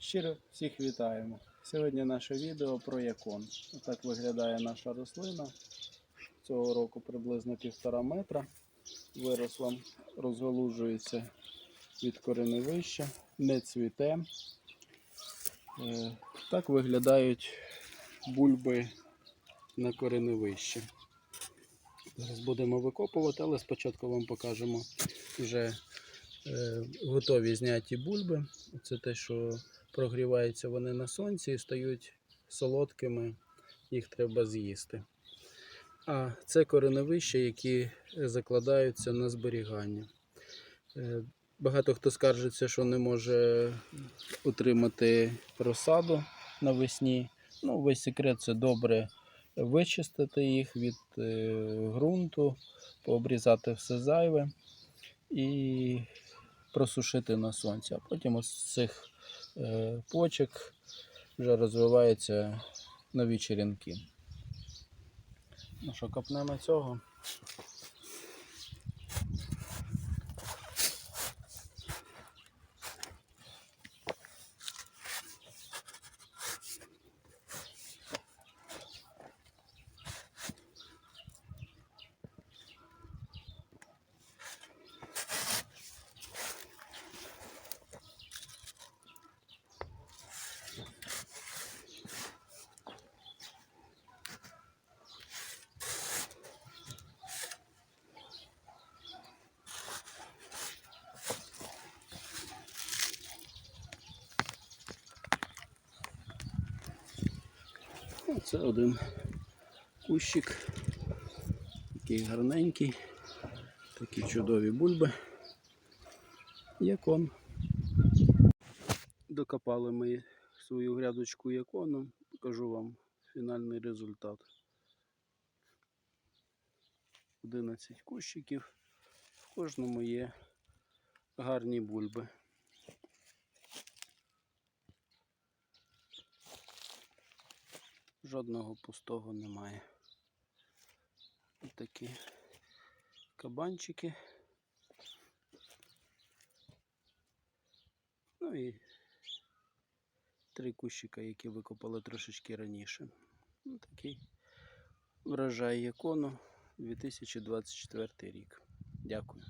Щиро всіх вітаємо. Сьогодні наше відео про якон. Так виглядає наша рослина. Цього року приблизно півтора метра. Виросла, розгалужується від кореневища, не цвіте. Е, Так виглядають бульби на кореневищі. Зараз будемо викопувати, але спочатку вам покажемо вже е, готові зняті бульби. Це те, що прогріваються вони на сонці і стають солодкими, їх треба з'їсти. А це кореневища, які закладаються на зберігання. Е, Багато хто скаржиться, що не може отримати розсаду навесні. Ну, весь секрет це добре вичистити їх від е, ґрунту, пообрізати все зайве і просушити на сонці. А потім ось цих е, почок вже розвиваються нові черенки. Ну що, копнемо цього. Це один кущик, такий гарненький, такі чудові бульби. Якон. Докопали ми свою грядочку якону. Покажу вам фінальний результат. 11 кущиків. В кожному є гарні бульби. Жодного пустого немає. Ось такі кабанчики. Ну і три кущика, які викопали трошечки раніше. Ну, такий врожай якону 2024 рік. Дякую.